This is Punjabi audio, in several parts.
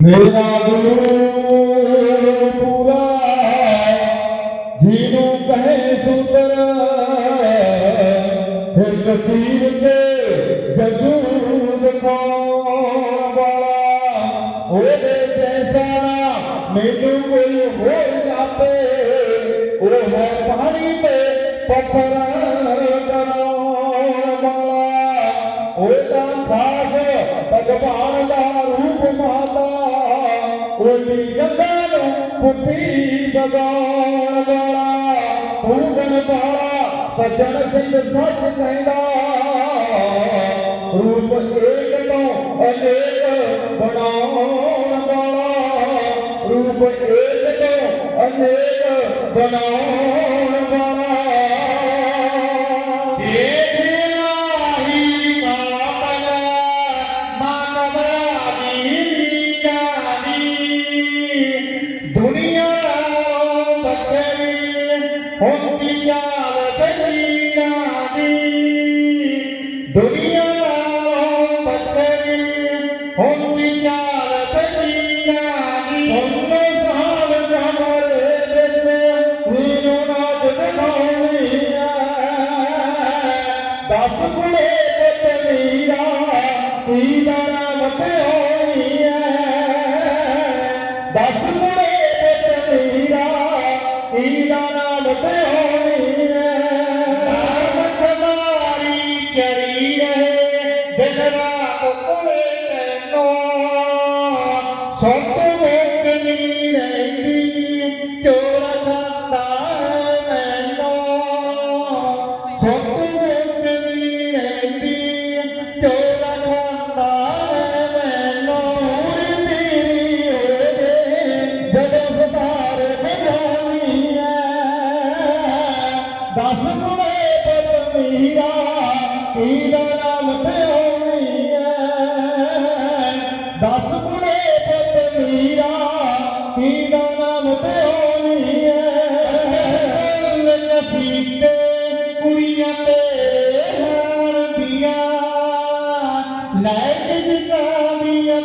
ਮੇਰਾ ਗੁਰੂ ਪੂਰਾ ਜਿਹਨੂੰ ਕਹੇ ਸੁੰਦਰ। ਇੱਕ ਚੀਰ ਕੇ ਜਜੂ ਦਿਖਾਉਣ ਵਾਲਾ, ਉਹਦੇ ਜੈਸਾ ਨਾ ਮੈਨੂੰ ਕੋਈ ਹੋਰ ਜਾਪੇ। ਉਹ ਹੈ ਪਾਣੀ ਤੇ ਪੱਥਰ ਕਰਾਉਣ ਵਾਲਾ। ਉਹਦਾ ਖਾਸ ਭਗਵਾਨ ਦਾ ਉਹਦੀ ਗੰਗਾ ਨੂੰ ਪੁੱਤੀ ਬਗਾਉਣ ਵਾਲਾ ਪੂਗਣ ਵਾਲਾ ਸੱਜਣ ਸਿੰਘ ਸੱਚ ਕਹਿੰਦਾ। ਰੂਪ ਏਕ ਤੋਂ ਅਨੇਕ ਬਣਾਉਣ ਵਾਲਾ, ਰੂਪ ਏਕ ਤੋਂ ਅਨੇਕ ਬਣਾਉਣ ਵਾਲਾ। ਦੁਨੀਆ ਨਾਲੋਂ ਬੱਕਰੀ ਹੁੰਦੀ ਚਾਲ ਤੀਰਾ ਦੀ ਸੁਣੋ ਸਾਲ ਕਮਰੇ ਵਿੱਚ ਵੀਰੋ ਨਾਚ ਦਿਖਾਉਣੀ ਆ ਦਸ ਕੁੜੇ ਪੁੱਤ ਕੀ ਦਾ ਨਾਮ ਪਿਉਣੀ ਐ ਦਸ ਕੁੜੇ ਪੁੱਤ ਮੀਰਾ ਕੀ ਦਾ ਨਾਮ ਪਿਉਣੀ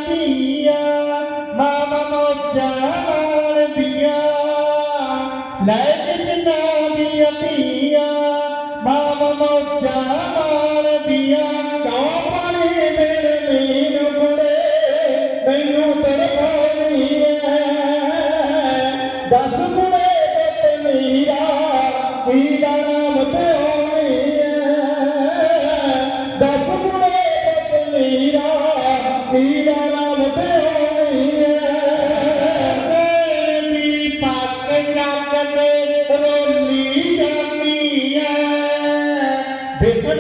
দিয়া মামা মজ্জা আমার দিয়া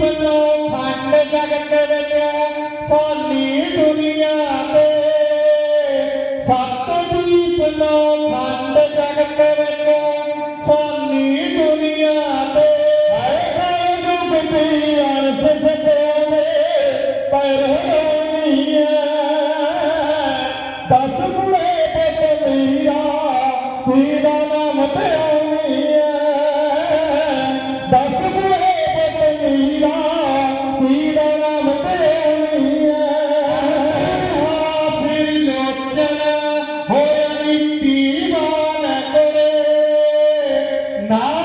பல்லோ கண்ட ஜகண்ட சாலி Tá?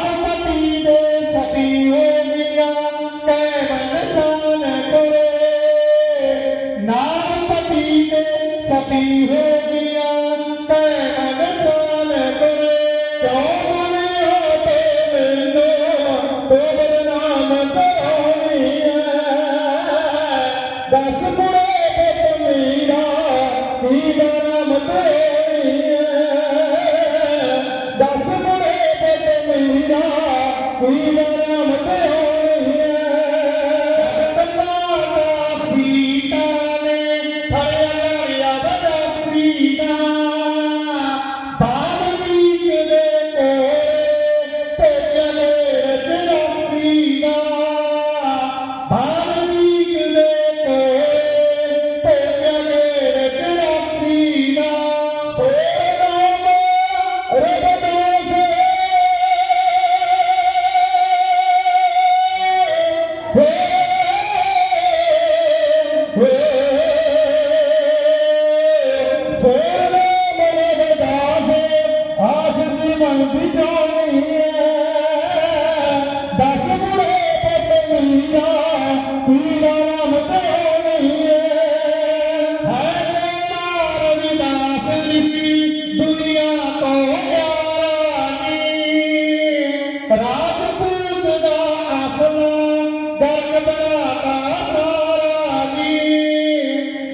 Macuíba.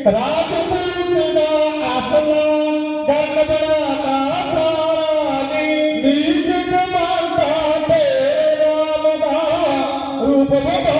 ਰਾਜਪੂਤ ਦਾ ਆਸਲਾ ਗੱਲ ਬਣਾਤਾ ਸਾਰਾ ਨੀ ਨੀਚ ਕਮਾਂਦਾ ਤੇ ਰਾਮ ਦਾ ਰੂਪ ਬਣਾ